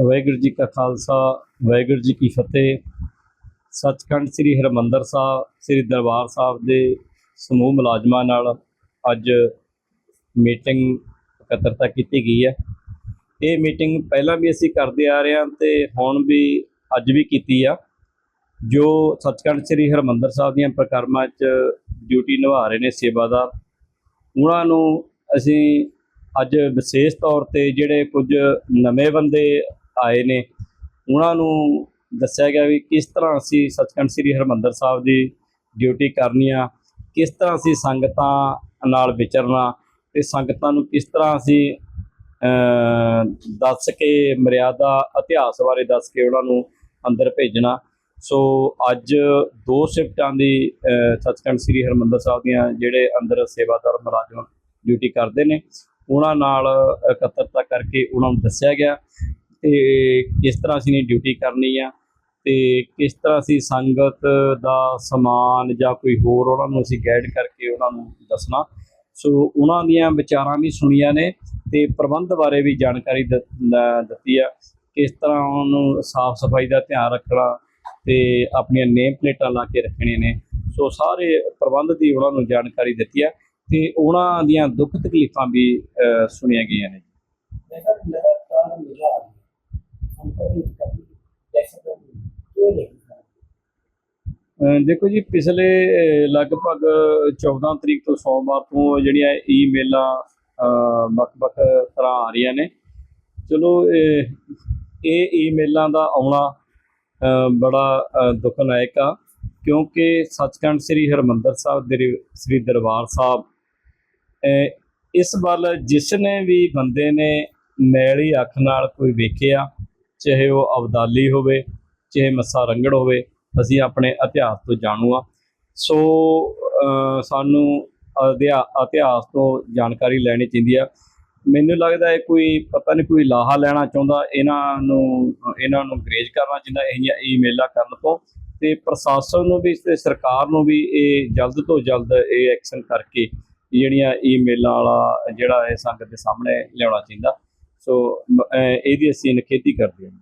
ਵਾਹਿਗੁਰੂ ਜੀ ਕਾ ਖਾਲਸਾ, ਵਾਹਿਗੁਰੂ ਜੀ ਕੀ ਫਤਿਹ। ਸੱਚਖੰਡ ਸ੍ਰੀ ਹਰਮੰਦਰ ਸਾਹਿਬ, ਸ੍ਰੀ ਦਰਬਾਰ ਸਾਹਿਬ ਦੇ ਸਮੂਹ ਮੁਲਾਜ਼ਮਾਂ ਨਾਲ ਅੱਜ ਮੀਟਿੰਗ ਇਕੱਤਰਤਾ ਕੀਤੀ ਗਈ ਹੈ। ਇਹ ਮੀਟਿੰਗ ਪਹਿਲਾਂ ਵੀ ਅਸੀਂ ਕਰਦੇ ਆ ਰਹੇ ਹਾਂ ਤੇ ਹੁਣ ਵੀ ਅੱਜ ਵੀ ਕੀਤੀ ਆ, ਜੋ ਸੱਚਖੰਡ ਸ੍ਰੀ ਹਰਮੰਦਰ ਸਾਹਿਬ ਦੀਆਂ ਪ੍ਰਕਰਮਾਂ 'ਚ ਡਿਊਟੀ ਨਿਭਾ ਰਹੇ ਨੇ ਸੇਵਾਦਾਰ। ਉਹਨਾਂ ਨੂੰ ਅਸੀਂ ਅੱਜ ਵਿਸ਼ੇਸ਼ ਤੌਰ ਤੇ ਜਿਹੜੇ ਕੁਝ ਨਵੇਂ ਬੰਦੇ ਆਏ ਨੇ। ਉਹਨਾਂ ਨੂੰ ਦੱਸਿਆ ਗਿਆ ਵੀ ਕਿਸ ਤਰ੍ਹਾਂ ਅਸੀਂ ਸੱਚਖੰਡ ਸ੍ਰੀ ਹਰਮੰਦਰ ਸਾਹਿਬ ਦੀ ਡਿਊਟੀ ਕਰਨੀ ਆ, ਕਿਸ ਤਰ੍ਹਾਂ ਅਸੀਂ ਸੰਗਤਾਂ ਨਾਲ ਵਿਚਰਨਾ ਤੇ ਸੰਗਤਾਂ ਨੂੰ ਕਿਸ ਤਰ੍ਹਾਂ ਅਸੀਂ ਦੱਸ ਕੇ, ਮਰਿਆਦਾ, ਇਤਿਹਾਸ ਬਾਰੇ ਦੱਸ ਕੇ ਉਹਨਾਂ ਨੂੰ ਅੰਦਰ ਭੇਜਣਾ। ਸੋ ਅੱਜ ਦੋ ਸ਼ਿਫਟਾਂ ਦੀ ਸੱਚਖੰਡ ਸ੍ਰੀ ਹਰਮੰਦਰ ਸਾਹਿਬ ਦੀਆਂ ਜਿਹੜੇ ਅੰਦਰ ਸੇਵਾਦਾਰ ਮੁਲਾਜ਼ਮ ਡਿਊਟੀ ਕਰਦੇ ਨੇ, ਉਹਨਾਂ ਨਾਲ ਇਕੱਤਰਤਾ ਕਰਕੇ ਉਹਨਾਂ ਨੂੰ ਦੱਸਿਆ ਗਿਆ। ਤੇ ਕਿਸ ਤਰ੍ਹਾਂ ਅਸੀਂ ਨੇ ਡਿਊਟੀ ਕਰਨੀ ਆ ਤੇ ਕਿਸ ਤਰ੍ਹਾਂ ਅਸੀਂ ਸੰਗਤ ਦਾ ਸਮਾਨ ਜਾਂ ਕੋਈ ਹੋਰ ਉਹਨਾਂ ਨੂੰ ਅਸੀਂ ਗਾਈਡ ਕਰਕੇ ਉਹਨਾਂ ਨੂੰ ਦੱਸਣਾ। ਸੋ ਉਹਨਾਂ ਦੀਆਂ ਵਿਚਾਰਾਂ ਵੀ ਸੁਣੀਆਂ ਨੇ ਤੇ ਪ੍ਰਬੰਧ ਬਾਰੇ ਵੀ ਜਾਣਕਾਰੀ ਦਿੱਤੀ ਆ। ਕਿਸ ਤਰ੍ਹਾਂ ਉਹਨੂੰ ਸਾਫ਼ ਸਫ਼ਾਈ ਦਾ ਧਿਆਨ ਰੱਖਣਾ ਤੇ ਆਪਣੀਆਂ ਨੇਮ ਪਲੇਟਾਂ ਲਾ ਕੇ ਰੱਖਣੀਆਂ ਨੇ। ਸੋ ਸਾਰੇ ਪ੍ਰਬੰਧ ਦੀ ਉਹਨਾਂ ਨੂੰ ਜਾਣਕਾਰੀ ਦਿੱਤੀ ਆ ਤੇ ਉਹਨਾਂ ਦੀਆਂ ਦੁੱਖ ਤਕਲੀਫਾਂ ਵੀ ਸੁਣੀਆਂ ਗਈਆਂ ਨੇ। ਮੈਂ ਸਰ, ਲਗਾਤਾਰ ਮਿਲਿਆ ਦੇਖੋ ਜੀ ਪਿਛਲੇ ਲਗਭਗ 14 ਤਰੀਕ ਤੋਂ ਸੋਮਵਾਰ ਤੋਂ ਜਿਹੜੀਆਂ ਈਮੇਲਾਂ ਵੱਖ-ਵੱਖ ਤਰ੍ਹਾਂ ਆ ਰਹੀਆਂ ਨੇ। ਚਲੋ ਇਹ ਇਹ ਈਮੇਲਾਂ ਦਾ ਆਉਣਾ ਬੜਾ ਅਹ, ਦੁਖਦਾਇਕ ਆ ਕਿਉਂਕਿ ਸੱਚਖੰਡ ਸ੍ਰੀ ਹਰਮੰਦਰ ਸਾਹਿਬ ਦੇ ਸ੍ਰੀ ਦਰਬਾਰ ਸਾਹਿਬ ਇਸ ਵੱਲ ਜਿਸ ਨੇ ਵੀ ਬੰਦੇ ਨੇ ਮੈਲੀ ਅੱਖ ਨਾਲ ਕੋਈ ਵੇਖਿਆ ਚਾਹੇ ਉਹ ਅਬਦਾਲੀ ਹੋਵੇ, ਚਾਹੇ ਮੱਸਾ ਰੰਗੜ ਹੋਵੇ, ਅਸੀਂ ਆਪਣੇ ਇਤਿਹਾਸ ਤੋਂ ਜਾਣੂ ਆ ਸੋ ਸਾਨੂੰ ਅਧਿਆ- ਇਤਿਹਾਸ ਤੋਂ ਜਾਣਕਾਰੀ ਲੈਣੀ ਚਾਹੀਦੀ ਆ। ਮੈਨੂੰ ਲੱਗਦਾ ਹੈ ਕੋਈ, ਪਤਾ ਨਹੀਂ ਕੋਈ ਲਾਹਾ ਲੈਣਾ ਚਾਹੁੰਦਾ, ਇਹਨਾਂ ਨੂੰ ਇਹਨਾਂ ਨੂੰ ਗਰੇਜ ਕਰਨਾ ਚਾਹੁੰਦਾ ਇਹੀਆਂ ਈਮੇਲਾਂ ਕਰਨ ਤੋਂ। ਤੇ ਪ੍ਰਸ਼ਾਸਨ ਨੂੰ ਵੀ, ਤੇ ਸਰਕਾਰ ਨੂੰ ਵੀ ਇਹ ਜਲਦ ਤੋਂ ਜਲਦ ਇਹ ਐਕਸ਼ਨ ਕਰਕੇ, ਜਿਹੜੀਆਂ ਈਮੇਲਾਂ ਵਾਲਾ ਜਿਹੜਾ ਇਹ ਸੰਗਤ ਦੇ ਸਾਹਮਣੇ ਲਿਆਉਣਾ ਚਾਹੀਦਾ। ਸੋ ਇਹਦੀ ਅਸੀਂ ਨਿਖੇਧੀ ਕਰਦੇ ਹਾਂ।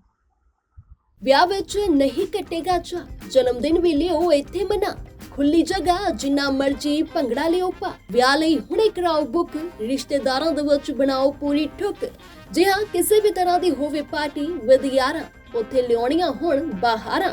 ਵਿਆਹ ਵਿੱਚ ਨਹੀਂ ਕੱਟੇਗਾ ਚਾ ਜਨਮ ਦਿਨ ਵੀ ਲਿਓ ਇੱਥੇ ਮਨਾ। ਖੁੱਲੀ ਜਗ੍ਹਾ, ਜਿੰਨਾ ਮਰਜ਼ੀ ਭੰਗੜਾ ਲਿਓ ਪਾ ਵਿਆਹ ਲਈ ਹੁਣੇ ਕਰਾਓ ਬੁੱਕ। ਰਿਸ਼ਤੇਦਾਰਾਂ ਦੇ ਵਿੱਚ ਬਣਾਓ ਪੂਰੀ ਠੁੱਕ। ਜੇ ਹਾਂ, ਕਿਸੇ ਵੀ ਤਰ੍ਹਾਂ ਦੀ ਹੋਵੇ ਪਾਰਟੀ ਵਿਦ ਯਾਰਾਂ ਉੱਥੇ ਲਿਆਉਣੀਆਂ ਹੁਣ ਬਾਹਰਾਂ।